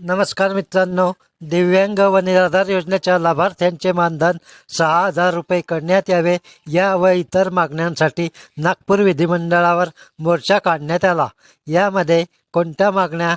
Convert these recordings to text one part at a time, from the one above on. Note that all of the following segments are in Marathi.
नमस्कार मित्रांनो दिव्यांग व निराधार योजनेच्या लाभार्थ्यांचे मानधन सहा हजार रुपये करण्यात यावे या व इतर मागण्यांसाठी नागपूर विधिमंडळावर मोर्चा काढण्यात आला. यामध्ये कोणत्या मागण्या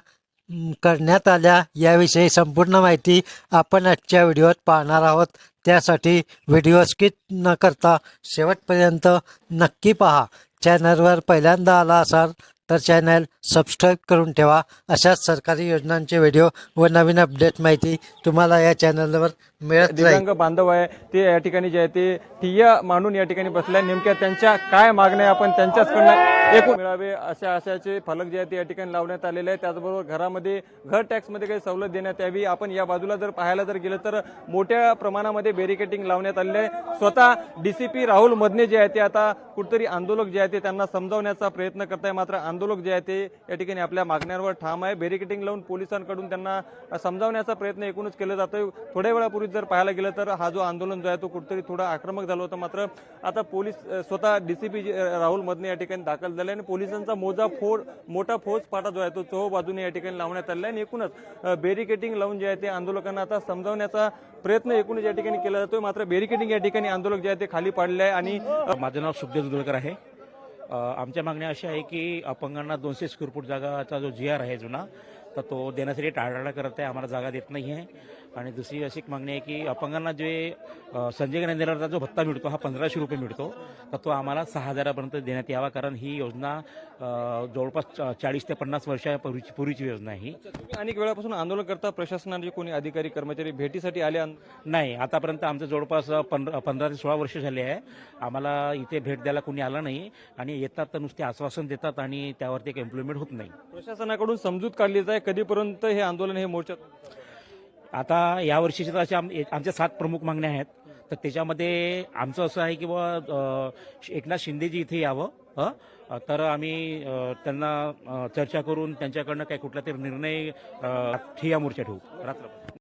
करण्यात आल्या याविषयी संपूर्ण माहिती आपण आजच्या व्हिडिओत पाहणार आहोत. त्यासाठी व्हिडिओ स्किप न करता शेवटपर्यंत नक्की पहा. चॅनलवर पहिल्यांदा आला असाल तर चॅनल सबस्क्राईब करून ठेवा. अशाच सरकारी योजनांचे व्हिडिओ व नवीन अपडेट माहिती तुम्हाला या चॅनलवर मिळत दिव्यांग बांधव आहे ते या ठिकाणी जे आहे ते ठिय्या मांडून या ठिकाणी बसल्या नेमक्या त्यांच्या काय मागण्या आपण त्यांच्याचकडनं एकूण मिळावे अशा आशयाचे फलक जे आहे ते या ठिकाणी लावण्यात आलेले आहे त्याचबरोबर घरामध्ये घर टॅक्समध्ये काही सवलत देण्यात यावी. आपण या बाजूला जर पाहायला जर गेलं तर मोठ्या प्रमाणामध्ये बॅरिकेटिंग लावण्यात आलेले आहे. स्वतः डीसीपी राहुल मदने जे आहे ते आता कुठेतरी आंदोलक जे आहे ते त्यांना समजावण्याचा प्रयत्न करत आहे मात्र आंदोलक जे आहे ते या ठिकाणी आपल्या मागण्यांवर ठाम आहे. बॅरिकेटिंग लावून पोलिसांकडून त्यांना समजावण्याचा प्रयत्न एकूणच केला जातोय. थोड्या वेळापूर्वी जर पाहायला गेलं तर हा जो आंदोलन जो आहे तो कुठेतरी थोडा आक्रमक झाला होता. मात्र आता पोलीस स्वतः डीसीपी राहुल मदने या ठिकाणी दाखल झाले आणि पोलिसांचा मोजा फोड मोठा फौज फाटा जो आहे तो चोह बाजूने या ठिकाणी लावण्यात आलेला आहे आणि एकूणच बॅरिकेटिंग लावून जे आहे ते आंदोलकांना आता समजावण्याचा प्रयत्न एकूणच या ठिकाणी केला जातोय. मात्र बॅरिकेटिंग या ठिकाणी आंदोलक जे आहे ते खाली पाडले आहे आणि माझं नाव सुखदेव दुलकर आहे. आमच्या मागण्या अशा आहे की अपंगांना दोनशे स्क्वेअर फूट जागाचा जो जी आर आहे जुना तर तो देण्यासाठी टाळाटाळ करत आहे आम्हाला जागा देत नाही आहे. आणि दुसरी अशी एक मागणी आहे की अपंगांना जे संजय गांधी नगरचा जो भत्ता मिळतो हा पंधराशे रुपये मिळतो. तर तो आम्हाला सहा हजारापर्यंत देण्यात यावा कारण ही योजना जवळपास चाळीस ते पन्नास वर्षापूर्वीची पूर्वीची योजना आहे ही. अनेक वेळापासून आंदोलन करता प्रशासनाचे कोणी अधिकारी कर्मचारी भेटीसाठी आले नाही आतापर्यंत आमचं जवळपास पंधरा पंधरा ते सोळा वर्ष झाले आहे. आम्हाला इथे भेट द्यायला कोणी आलं नाही आणि येतात तर नुसते आश्वासन देतात आणि त्यावरती एक इम्प्लिमेंट होत नाही. प्रशासनाकडून समजूत काढली जाय कधीपर्यंत हे आंदोलन हे मोर्चात आता या वर्षीच्या तर अशा आम- एक- आमच्या सात प्रमुख मागण्या आहेत. तर त्याच्यामध्ये आमचं असं आहे की बुवा एकनाथ शिंदेजी इथे यावं हं? तर आम्ही अ, त्यांना अ, चर्चा करून त्यांच्याकडनं काही कुठला तरी निर्णय अ, मोर्चा ठेवू. रात्र